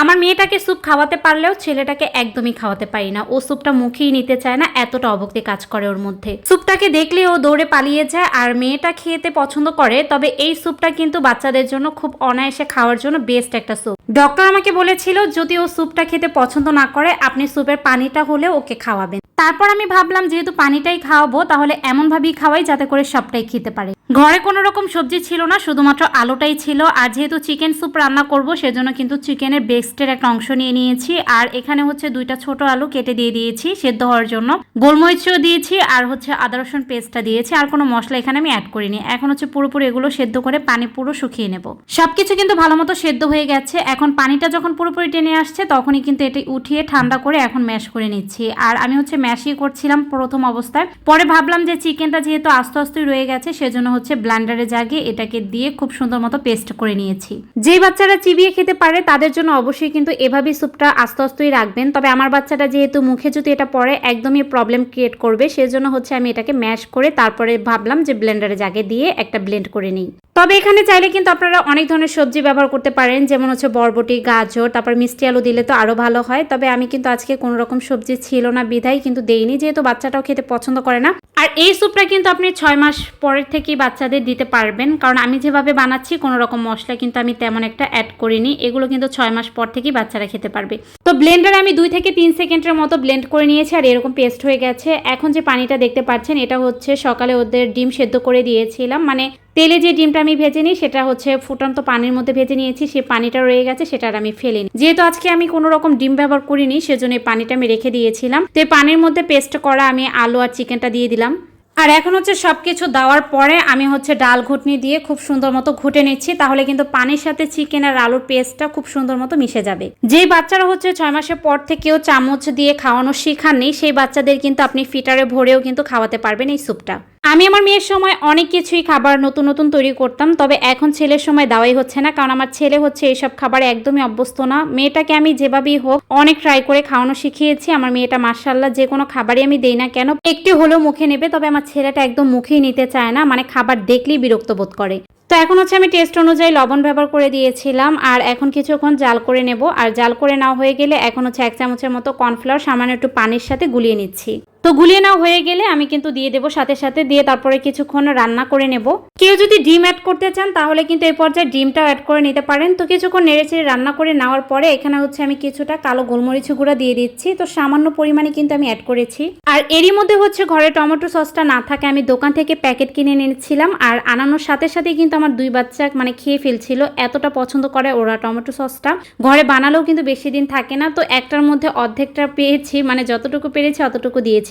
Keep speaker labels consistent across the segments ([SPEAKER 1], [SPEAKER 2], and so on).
[SPEAKER 1] আমার মেয়েটাকে স্যুপ খাওয়াতে পারলেও ছেলেটাকে একদমই খাওয়াতে পারি না। ও স্যুপটা মুখেই নিতে চায় না, এতটা অভক্তি কাজ করে ওর মধ্যে। স্যুপটাকে দেখলে ও দৌড়ে পালিয়ে যায় আর মেয়েটা খেতে পছন্দ করে, তবে এই স্যুপটা কিন্তু বাচ্চাদের জন্য খুব অনায়াসে খাওয়ার জন্য বেস্ট একটা স্যুপ ডক্টর আমাকে বলেছিল, যদি ও স্যুপটা খেতে পছন্দ না করে, আপনি স্যুপের পানিটা হলে ওকে খাওয়াবেন। তারপর আমি ভাবলাম, যেহেতু পানিটাই খাওয়াবো, তাহলে এমনভাবেই খাওয়াই যাতে করে সবটাই খেতে পারে। ঘরে কোনো রকম সবজি ছিল না, শুধুমাত্র আলুটাই ছিল। আর যেহেতু চিকেন স্যুপ রান্না করব, সেজন্য কিন্তু চিকেনের বেস্টের একটা অংশ নিয়ে নিয়েছি। আর এখানে হচ্ছে দুইটা ছোট আলু কেটে দিয়ে দিয়েছি সেদ্ধ হওয়ার জন্য। গোলমরিচও দিয়েছি, আর হচ্ছে আদা রসুন পেস্টটা দিয়েছি। আর কোনো মশলা এখানে আমি অ্যাড করিনি। এখন হচ্ছে পুরোপুরি এগুলো সেদ্ধ করে পানি পুরো শুকিয়ে নেব। সবকিছু কিন্তু ভালো মতো সেদ্ধ হয়ে গেছে। এখন পানিটা যখন পুরোপুরি টেনে আসছে, তখনই কিন্তু এটি উঠিয়ে ঠান্ডা করে এখন ম্যাশ করে নিচ্ছি। আর আমি হচ্ছে ম্যাশই করছিলাম প্রথম অবস্থায়। পরে ভাবলাম যে চিকেনটা যেহেতু আস্তে আস্তে রয়ে গেছে, সেজন্য হচ্ছে ব্লান্ডারে জাগিয়ে এটাকে দিয়ে খুব সুন্দর মতো পেস্ট করে নিয়েছি। যেই বাচ্চারা চিবিয়ে খেতে পারে, তাদের জন্য অবশ্যই কিন্তু এভাবেই স্যুপটা আস্তে আস্তেই রাখবেন। তবে আমার বাচ্চাটা যেহেতু মুখে যদি এটা পড়ে, একদমই প্রবলেম ক্রিয়েট করবে। সেজন্য হচ্ছে আমি এটাকে ম্যাশ করে তারপরে ভাবলাম যে ব্লেন্ডারে জাগে দিয়ে একটা ব্লেন্ড করে নিই। তবে এখানে চাইলে কিন্তু আপনারা অনেক ধরনের সবজি ব্যবহার করতে পারেন, যেমন হচ্ছে বরবটি, গাজর, তারপর মিষ্টি আলু দিলে তো আরও ভালো হয়। তবে আমি কিন্তু আজকে কোনো রকম সবজি ছিল না বিধাই কিন্তু দেইনি। যেহেতু বাচ্চাটাও খেতে পছন্দ করে না আর এই স্যুপটা কিন্তু আপনি ছয় মাস পরের থেকেই বাচ্চাদের দিতে পারবেন। কারণ আমি যেভাবে বানাচ্ছি, কোনো রকম মশলা কিন্তু আমি তেমন একটা অ্যাড করিনি। এগুলো কিন্তু ছয় মাস পর থেকেই বাচ্চারা খেতে পারবে। তো ব্লেন্ডারে আমি দুই থেকে তিন সেকেন্ডের মতো ব্লেন্ড করে নিয়েছি আর এরকম পেস্ট হয়ে গেছে। এখন যে পানিটা দেখতে পাচ্ছেন, এটা হচ্ছে সকালে ওদের ডিম সেদ্ধ করে দিয়েছিলাম। মানে তেলে যে ডিমটা আমি ভেজে নিই, সেটা হচ্ছে ফুটন্ত পানির মধ্যে ভেজে নিয়েছি সেই পানিটা রয়ে গেছে, সেটা আমি ফেলিনি যেহেতু আজকে আমি কোনো রকম ডিম ব্যবহার করিনি, সেজন্য এই পানিটা আমি রেখে দিয়েছিলাম। তো পানির মধ্যে পেস্ট করা আমি আলু আর চিকেনটা দিয়ে দিলাম। আর এখন হচ্ছে সব কিছু দেওয়ার পরে আমি হচ্ছে ডাল ঘুটনি দিয়ে খুব সুন্দর মতো ঘুটে নিচ্ছি, তাহলে কিন্তু পানির সাথে চিকেন আর আলুর পেস্টটা খুব সুন্দর মতো মিশে যাবে। যেই বাচ্চারা হচ্ছে ছয় মাসের পর থেকেও চামচ দিয়ে খাওয়ানো শিখাননি, সেই বাচ্চাদের কিন্তু আপনি ফিটারে ভরেও কিন্তু খাওয়াতে পারবেন এই স্যুপটা। আমি আমার মেয়ের সময় অনেক কিছুই খাবার নতুন নতুন তৈরি করতাম, তবে এখন ছেলের সময় দেওয়াই হচ্ছে না, কারণ আমার ছেলে হচ্ছে এইসব খাবার একদমই অভ্যস্ত না। মেয়েটাকে আমি যেভাবেই হোক অনেক ট্রাই করে খাওয়ানো শিখিয়েছি, আমার মেয়েটা মার্শাল্লাহ যে কোনো খাবারই আমি দেই না কেন। একটু হলেও মুখে নেবে, তবে আমার ছেলেটা একদম মুখেই নিতে চায় না মানে খাবার দেখলেই বিরক্ত বোধ করে। তো এখন হচ্ছে আমি টেস্ট অনুযায়ী লবণ ব্যবহার করে দিয়েছিলাম, আর এখন কিছুক্ষণ জাল করে নেব, আর জাল করে নাও হয়ে গেলে এখন হচ্ছে এক চামচের মতো কর্নফ্লাওয়ার সামান্য একটু পানির সাথে গুলিয়ে নিচ্ছি। তো গুলিয়ে নাও হয়ে গেলে আমি কিন্তু দিয়ে দেবো, সাথে সাথে দিয়ে তারপরে কিছুক্ষণ রান্না করে নেব। কেউ যদি ডিম অ্যাড করতে চান, তাহলে কিন্তু এই পর্যায়ে ডিমটাও অ্যাড করে নিতে পারেন। তো কিছুক্ষণ নেড়েচেড়ে রান্না করে নেওয়ার পরে এখানে হচ্ছে আমি কিছুটা কালো গোলমরিচ গুঁড়া দিয়ে দিচ্ছি। তো সামান্য পরিমাণে কিন্তু আমি অ্যাড করেছি। আর এরই মধ্যে হচ্ছে ঘরে টমেটো সসটা না থাকে, আমি দোকান থেকে প্যাকেট কিনে নিয়েছিলাম আর আনানোর সাথে সাথে কিন্তু আমার দুই বাচ্চা মানে খেয়ে ফেলছিল, এতটা পছন্দ করে ওরা টমেটো সসটা। ঘরে বানালেও কিন্তু বেশি দিন থাকে না। তো একটার মধ্যে অর্ধেকটা পেয়েছি মানে যতটুকু পেরেছি অতটুকু দিয়েছি।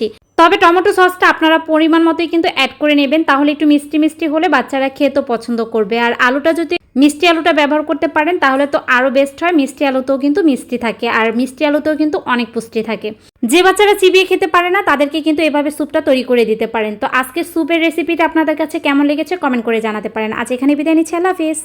[SPEAKER 1] তবে টমেটো সসটা আপনারা পরিমাণ মতোই কিন্তু অ্যাড করে নেবেন। তাহলে একটু মিষ্টি মিষ্টি হলে বাচ্চারা খেতেও পছন্দ করবে। আর আলুটা যদি মিষ্টি আলুটা ব্যবহার করতে পারেন, তাহলে তো আরও বেস্ট হয়। মিষ্টি আলুতেও কিন্তু মিষ্টি থাকে। আর মিষ্টি আলুতেও কিন্তু অনেক পুষ্টি থাকে। যে বাচ্চারা চিবিয়ে খেতে পারে না, তাদেরকে কিন্তু এভাবে স্যুপটা তৈরি করে দিতে পারেন। তো আজকে স্যুপের রেসিপিটা আপনাদের কাছে কেমন লেগেছে কমেন্ট করে জানাতে পারেন। আজ এখানে বিদায় নিচ্ছি। আল্লাহ হাফিজ।